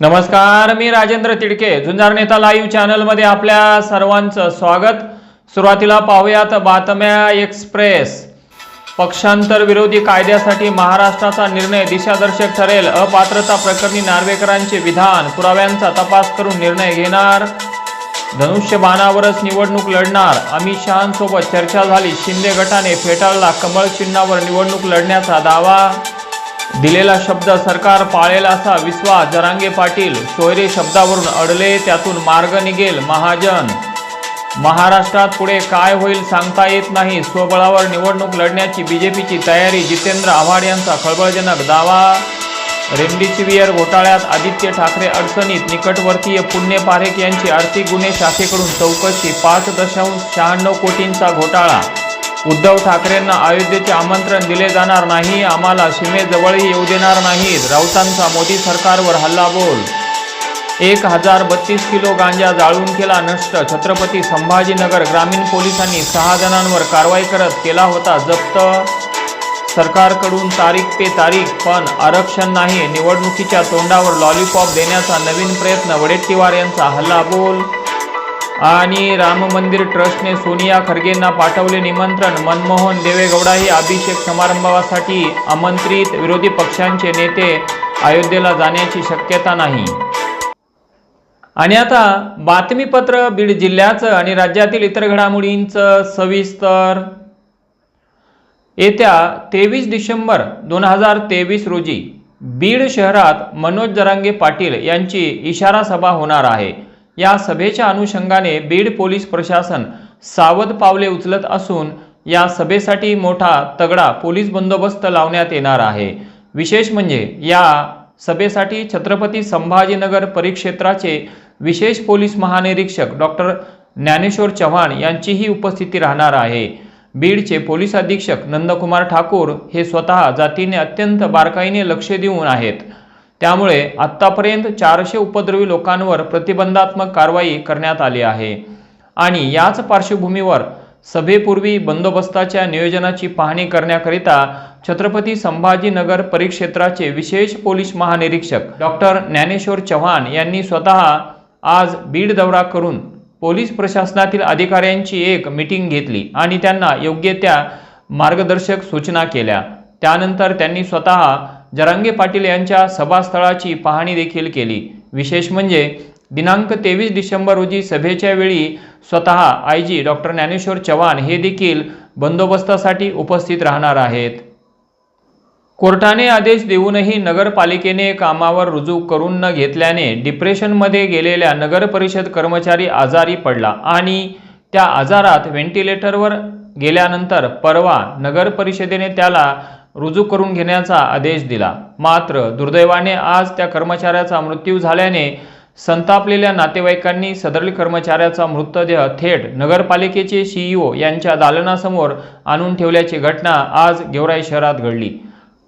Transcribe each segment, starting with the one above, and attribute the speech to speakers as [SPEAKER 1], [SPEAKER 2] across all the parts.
[SPEAKER 1] नमस्कार मी राजेंद्र तिडके. झुंजार नेता लाईव्ह चॅनलमध्ये आपल्या सर्वांचं स्वागत. सुरुवातीला पाहूयात बातम्या एक्सप्रेस पक्षांतर विरोधी कायद्यासाठी महाराष्ट्राचा निर्णय दिशादर्शक ठरेल. अपात्रता प्रकरणी नार्वेकरांचे विधान. पुराव्यांचा तपास करून निर्णय घेणार. धनुष्यबाणावरच निवडणूक लढणार. अमित शहांसोबत चर्चा झाली. शिंदे गटाने फेटाळला कमळ चिन्हावर निवडणूक लढण्याचा दावा. दिलेला शब्द सरकार पाळेल असा विश्वास जरांगे पाटील. सोयरे शब्दावरून अडले त्यातून मार्ग निघेल महाजन. महाराष्ट्रात पुढे काय होईल सांगता येत नाही. स्वबळावर निवडणूक लढण्याची बीजेपीची तयारी जितेंद्र आव्हाड यांचा खळबळजनक दावा. रेमडेसिवियर घोटाळ्यात आदित्य ठाकरे अडचणीत निकटवर्तीय पुण्य पारेख यांची आर्थिक गुन्हे शाखेकडून चौकशी पाच दशांश शहाण्णव कोटींचा घोटाळा उद्धव ठाकरेंना अयोध्येचे आमंत्रण दिले जाणार नाही आम्हाला सीमेजवळही येऊ देणार नाहीत राऊतांचा मोदी सरकारवर हल्लाबोल. एक हजार बत्तीस किलो गांजा जाळून केला नष्ट छत्रपती संभाजीनगर ग्रामीण पोलिसांनी सहा जणांवर कारवाई करत केला होता जप्त. सरकारकडून तारीख पे तारीख पण आरक्षण नाही निवडणुकीच्या तोंडावर लॉलीपॉप देण्याचा नवीन प्रयत्न वडेट्टीवार यांचा हल्लाबोल. आणि राम मंदिर ट्रस्टने सोनिया खरगेंना पाठवले निमंत्रण. मनमोहन देवेगौडाही अभिषेक समारंभासाठी आमंत्रित विरोधी पक्षांचे नेते अयोध्येला जाण्याची शक्यता नाही. आणि आता बातमीपत्र बीड जिल्ह्याचं आणि राज्यातील इतर घडामोडींचं सविस्तर. येत्या तेवीस डिसेंबर दोन हजार तेवीस रोजी बीड शहरात मनोज जरांगे पाटील यांची इशारा सभा होणार आहे. या सभेच्या अनुषंगाने बीड पोलीस प्रशासन सावध पावले उचलत असून या सभेसाठी मोठा तगडा पोलीस बंदोबस्त लावण्यात येणार आहे. विशेष म्हणजे या सभेसाठी छत्रपती संभाजीनगर परिक्षेत्राचे विशेष पोलीस महानिरीक्षक डॉक्टर ज्ञानेश्वर चव्हाण यांचीही उपस्थिती राहणार आहे. बीडचे पोलीस अधीक्षक नंदकुमार ठाकूर हे स्वतः जातीने अत्यंत बारकाईने लक्ष देऊन आहेत. त्यामुळे आत्तापर्यंत चारशे उपद्रवी लोकांवर प्रतिबंधात्मक कारवाई करण्यात आली आहे. आणि याच पार्श्वभूमीवर सभेपूर्वी बंदोबस्ताच्या नियोजनाची पाहणी करण्याकरिता छत्रपती संभाजीनगर परिक्षेत्राचे विशेष पोलीस महानिरीक्षक डॉक्टर ज्ञानेश्वर चव्हाण यांनी स्वतः आज बीड दौरा करून पोलीस प्रशासनातील अधिकाऱ्यांची एक मिटिंग घेतली आणि त्यांना योग्य त्या मार्गदर्शक सूचना केल्या. त्यानंतर त्यांनी स्वतः जरांगे पाटील यांच्या सभास्थळाची पाहणी देखील केली. विशेष म्हणजे दिनांक तेवीस डिसेंबर रोजी सभेच्या वेळी स्वतः I. G. Doctor Dnyaneshwar Chavan हे देखील बंदोबस्तासाठी उपस्थित राहणार आहेत. कोर्टाने आदेश देऊनही नगरपालिकेने कामावर रुजू करून न घेतल्याने डिप्रेशनमध्ये गेलेल्या नगरपरिषद कर्मचारी आजारी पडला आणि त्या आजारात व्हेंटिलेटरवर गेल्यानंतर परवा नगर परिषदेने त्याला रुजू करून घेण्याचा आदेश दिला. मात्र दुर्दैवाने आज त्या कर्मचाऱ्याचा मृत्यू झाल्याने संतापलेल्या नातेवाईकांनी सदरील कर्मचाऱ्याचा मृतदेह थेट नगरपालिकेचे सीईओ यांच्या दालनासमोर आणून ठेवल्याची घटना आज गेवराई शहरात घडली.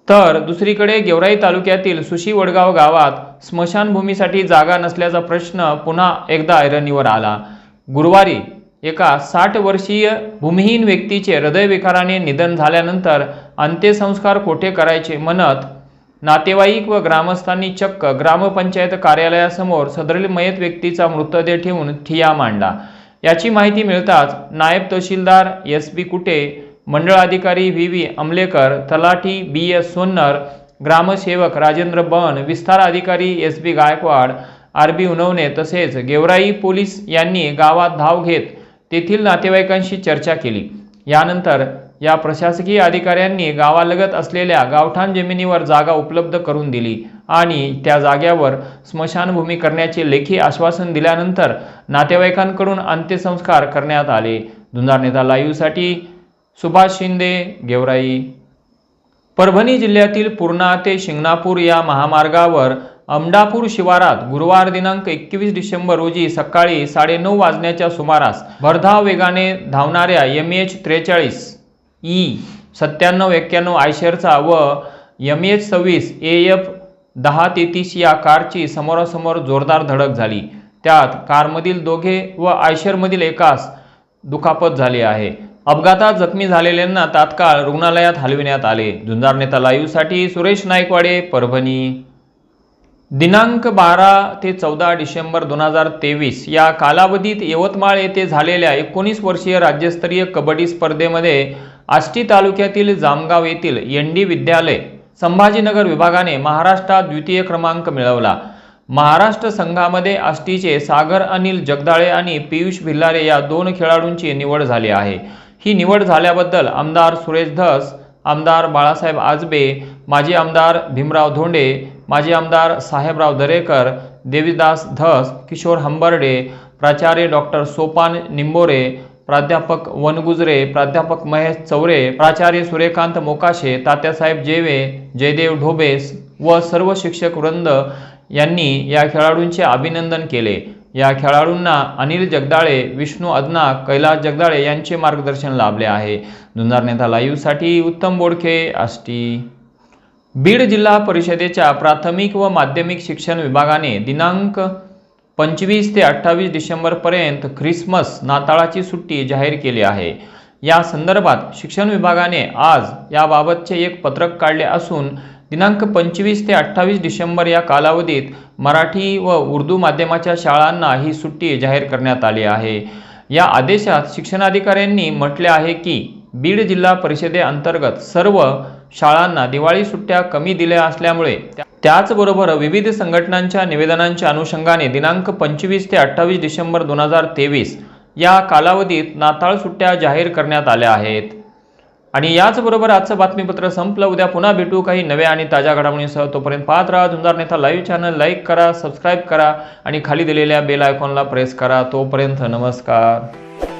[SPEAKER 1] तर दुसरीकडे गेवराई तालुक्यातील सुशी वडगाव गावात स्मशानभूमीसाठी जागा नसल्याचा प्रश्न पुन्हा एकदा ऐरणीवर आला. गुरुवारी एका साठ वर्षीय भूमिहीन व्यक्तीचे हृदयविकाराने निधन झाल्यानंतर अंत्यसंस्कार कोठे करायचे म्हणत नातेवाईक व ग्रामस्थांनी चक्क ग्रामपंचायत कार्यालयासमोर सदरील मयत व्यक्तीचा मृतदेह ठेवून ठिया मांडला. याची माहिती मिळताच नायब तहसीलदार एस बी कुटे मंडळ अधिकारी व्ही व्ही अमलेकर तलाठी बी एस सोन्नर ग्रामसेवक राजेंद्र बन विस्तार अधिकारी S B Gaikwad R B Unawane तसेच गेवराई पोलीस यांनी गावात धाव घेत तेथील नातेवाईकांशी चर्चा केली. यानंतर या प्रशासकीय अधिकाऱ्यांनी गावालगत असलेल्या गावठाण जमिनीवर जागा उपलब्ध करून दिली आणि त्या जाग्यावर स्मशानभूमी करण्याचे लेखी आश्वासन दिल्यानंतर नातेवाईकांकडून अंत्यसंस्कार करण्यात आले. धुंदार नेता लाईव्हसाठी सुभाष शिंदे गेवराई. परभणी जिल्ह्यातील पूर्णा ते शिंगणापूर या महामार्गावर अमडापूर शिवारात गुरुवार दिनांक एकवीस डिसेंबर रोजी सकाळी साडेनऊ वाजण्याच्या सुमारास भरधाव वेगाने धावणाऱ्या एम एच त्रेचाळीस ई सत्त्याण्णव एक्क्याण्णव आयशरचा व एम एच सव्वीस ए एफ दहा तेहतीस या कारची समोरासमोर जोरदार धडक झाली. त्यात कारमधील दोघे व आयशरमधील एकास दुखापत झाली आहे. अपघातात जखमी झालेल्यांना तात्काळ रुग्णालयात हलविण्यात आले. झुंजार नेता लाईव्हसाठी सुरेश नाईकवाडे परभणी. दिनांक बारा ते चौदा डिसेंबर दोन हजार तेवीस या कालावधीत यवतमाळ येथे झालेल्या एकोणीस वर्षीय राज्यस्तरीय कबड्डी स्पर्धेमध्ये आष्टी तालुक्यातील जामगाव येथील एन डी विद्यालय संभाजीनगर विभागाने महाराष्ट्रात द्वितीय क्रमांक मिळवला. महाराष्ट्र संघामध्ये आष्टीचे सागर अनिल जगदाळे आणि पियुष भिल्लारे या दोन खेळाडूंची निवड झाली आहे. ही निवड झाल्याबद्दल आमदार सुरेश धस आमदार बाळासाहेब आजबे माजी आमदार भीमराव धोंडे माजी आमदार साहेबराव दरेकर देवीदास धस किशोर हंबर्डे प्राचार्य डॉक्टर सोपान निंबोरे प्राध्यापक वनगुजरे प्राध्यापक महेश चौरे प्राचार्य सूर्यकांत मोकाशे तात्यासाहेब जेवे जयदेव ढोबेस व सर्व शिक्षक वृंद यांनी या खेळाडूंचे अभिनंदन केले. या खेळाडूंना अनिल जगदाळे विष्णू अदना कैलास जगदाळे यांचे मार्गदर्शन लाभले आहे. जुन्नार नेता लाईव्हसाठी उत्तम बोडखे आष्टी बीड जिल्हा परिषदेच्या प्राथमिक व माध्यमिक शिक्षण विभागाने दिनांक पंचवीस ते अठ्ठावीस डिसेंबरपर्यंत ख्रिसमस नाताळाची सुट्टी जाहीर केली आहे. या संदर्भात शिक्षण विभागाने आज याबाबतचे एक पत्रक काढले असून दिनांक पंचवीस ते अठ्ठावीस डिसेंबर या कालावधीत मराठी व उर्दू माध्यमाच्या शाळांना ही सुट्टी जाहीर करण्यात आली आहे. या आदेशात शिक्षणाधिकाऱ्यांनी म्हटले आहे की बीड जिल्हा परिषदेअंतर्गत सर्व शाळांना दिवाळी सुट्ट्या कमी दिल्या असल्यामुळे त्याचबरोबर विविध संघटनांच्या निवेदनांच्या अनुषंगाने दिनांक पंचवीस ते अठ्ठावीस डिसेंबर दोन हजार तेवीस या कालावधीत नाताळ सुट्ट्या जाहीर करण्यात आल्या आहेत. आणि याचबरोबर आजचं बातमीपत्र संपलं. उद्या पुन्हा भेटू काही नव्या आणि ताज्या घडामोडींसह. तोपर्यंत पाहत राहा. झुंजार नेता लाईव्ह चॅनल लाईक करा सबस्क्राईब करा आणि खाली दिलेल्या बेल आयकॉनला प्रेस करा. तोपर्यंत नमस्कार.